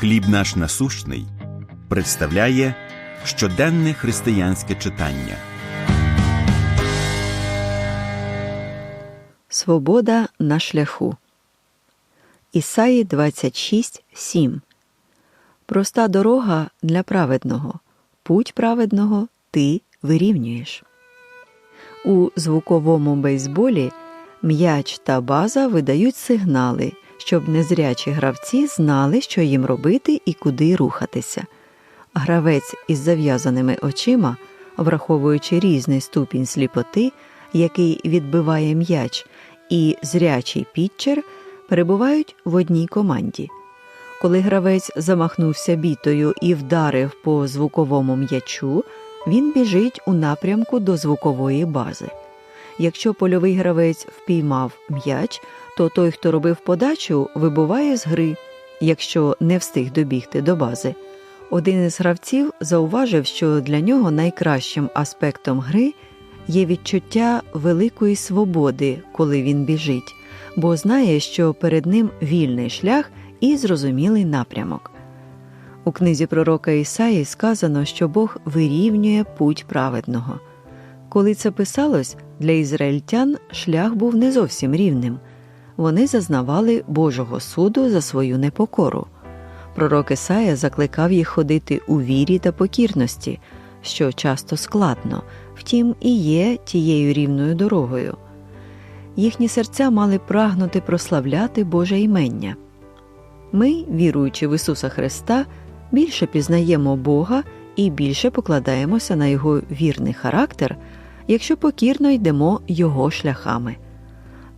Хліб наш насущний представляє щоденне християнське читання. Свобода на шляху. Ісаї 26, 7. Проста дорога для праведного. Путь праведного ти вирівнюєш. У звуковому бейсболі м'яч та база видають сигнали, щоб незрячі гравці знали, що їм робити і куди рухатися. Гравець із зав'язаними очима, враховуючи різний ступінь сліпоти, який відбиває м'яч, і зрячий пітчер перебувають в одній команді. Коли гравець замахнувся бітою і вдарив по звуковому м'ячу, він біжить у напрямку до звукової бази. Якщо польовий гравець впіймав м'яч, то той, хто робив подачу, вибуває з гри, якщо не встиг добігти до бази. Один із гравців зауважив, що для нього найкращим аспектом гри є відчуття великої свободи, коли він біжить, бо знає, що перед ним вільний шлях і зрозумілий напрямок. У книзі пророка Ісаї сказано, що Бог вирівнює путь праведного. Коли це писалось, для ізраїльтян шлях був не зовсім рівним. Вони зазнавали Божого суду за свою непокору. Пророк Ісая закликав їх ходити у вірі та покірності, що часто складно, втім і є тією рівною дорогою. Їхні серця мали прагнути прославляти Боже імення. Ми, віруючи в Ісуса Христа, більше пізнаємо Бога і більше покладаємося на Його вірний характер, якщо покірно йдемо Його шляхами.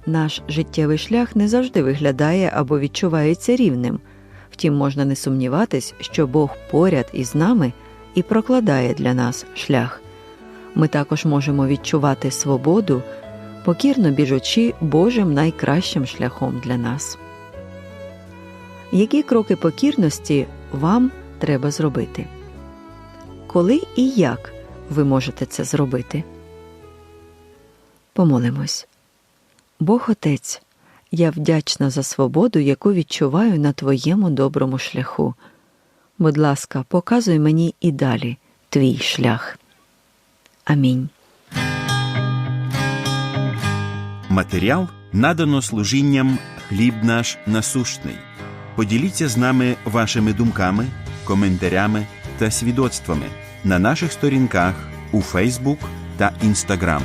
Наш життєвий шлях не завжди виглядає або відчувається рівним, втім, можна не сумніватись, що Бог поряд із нами і прокладає для нас шлях. Ми також можемо відчувати свободу, покірно біжучи Божим найкращим шляхом для нас. Які кроки покірності вам треба зробити? Коли і як ви можете це зробити? Помолимось. Бог Отець, я вдячна за свободу, яку відчуваю на Твоєму доброму шляху. Будь ласка, показуй мені і далі твій шлях. Амінь. Матеріал надано служінням хліб наш насущний. Поділіться з нами вашими думками, коментарями та свідоцтвами на наших сторінках у Фейсбук та Інстаграм.